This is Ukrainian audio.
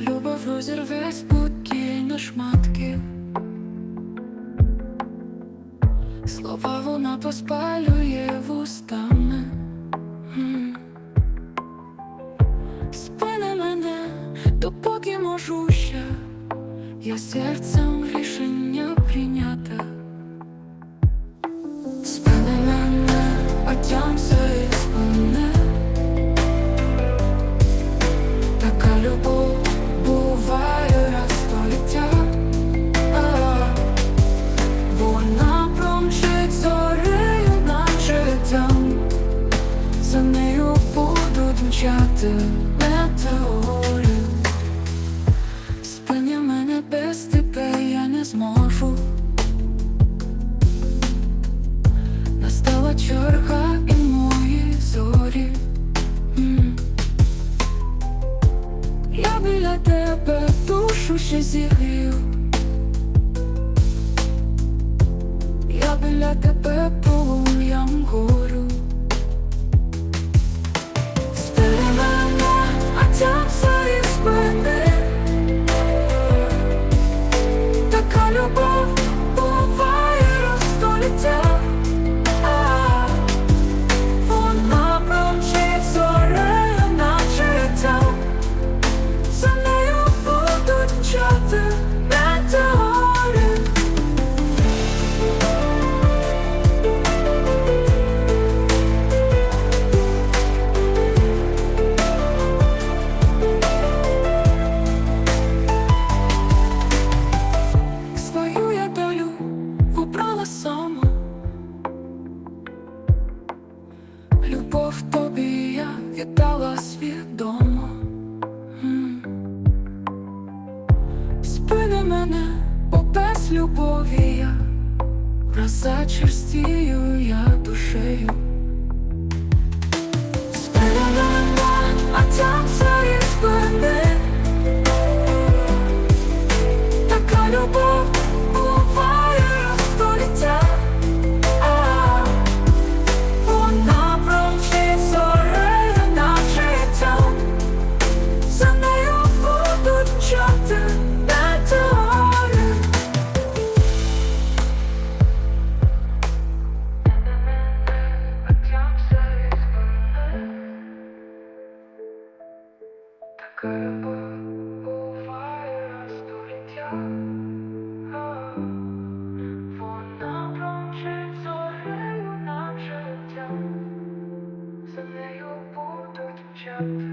Любов розірве спокійно шматки. Слова вона поспалює вустами. М. Спини мене, допоки можу ще, я серцем рішення прийняти. За нею будуть мчати метеори. Спиня мене без тебе я не зможу. Настала черга і мої зорі. Я біля тебе душу ще зігрію. Я біля тебе полум'ям горю. Любов тобі я віддала свідомо. Спини мене, бо без любові я розачерстію зачерстію я душею. up.